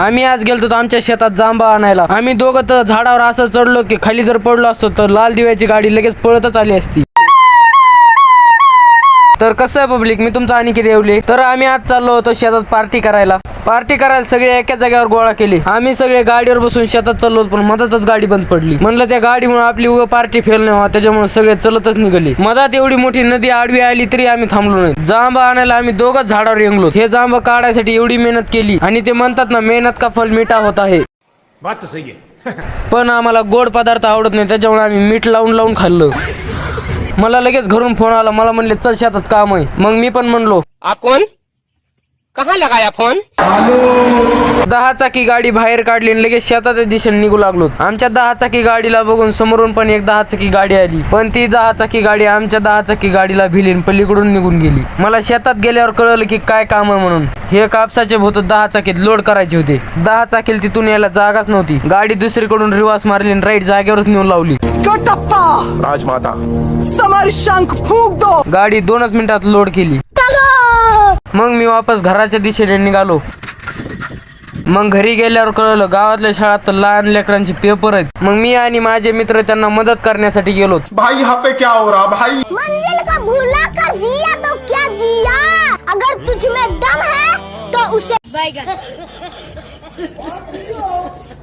आम्ही आज गेलतो होतो आमच्या शेतात जांबा आणायला. आम्ही दोघं तर झाडावर असं चढलो की खाली जर पडलो असतो तर लाल दिव्याची गाडी लगेच पळतच आली असती. तर कसं आहे पब्लिक मी तुमचा आणि किती येवले. तर आम्ही आज चाललो होतो शेतात पार्टी करायला. पार्टी करायला सगळे एका जागेवर गोळा केली. आम्ही सगळे गाडीवर बसून शेतात चाललो पण मधातच गाडी बंद पडली. म्हणलं त्या गाडीमुळे आपली उभं पार्टी फेल नाही व्हावं, त्याच्यामुळे सगळे चलतच निघाली. मधात एवढी मोठी नदी आडवी आली तरी आम्ही थांबलो नाही. जांबा आणायला आम्ही दोघंच झाडावर येंगलो. हे जांबा काढायसाठी एवढी मेहनत केली आणि ते म्हणतात ना मेहनत का फल मिठा होत आहे. बात तो सही पण आम्हाला गोड पदार्थ आवडत नाही त्याच्यामुळे आम्ही मीठ लावून लावून खाल्लं. मला लगेच घरून फोन आला मला म्हणले चल शेतात काम आहे. मग मी पण म्हणलो आप कौन कहाँ लगाया फोन? दहा चाकी गाडी बाहेर काढली आणि लगेच शेताच्या दिशेने निघू लागलो. आमच्या दहा चाकी गाडीला बघून समोरून पण एक दहा चाकी गाडी आली. पण ती दहा चाकी गाडी आमच्या दहा चाकी गाडीला भिली आणि पलीकडून निघून गेली. मला शेतात गेल्यावर कळलं की काय काम आहे म्हणून. हे कापसाचे भूत दहा चाकीत लोड करायचे होते. दहा चाकीला तिथून यायला जागाच नव्हती. गाडी दुसरीकडून रिवास मारली आणि राईट जागेवरच नेऊन लावली. राजमाता. समर शंख फूक दो. गाडी दोनच मिनिटात लोड केली. मग मी वापस घराच्या दिशेने निघालो. मग घरी गेल्यावर कळलं गावातल्या शाळात तर लहान लेकरांचे पेपर आहेत. मग मी आणि माझे मित्र त्यांना मदत करण्यासाठी गेलो. भाई यहाँ पे क्या हो रहा? भाई! मंजिल का भूला कर जिया तो क्या जिया? अगर तुझ में दम है तो उसे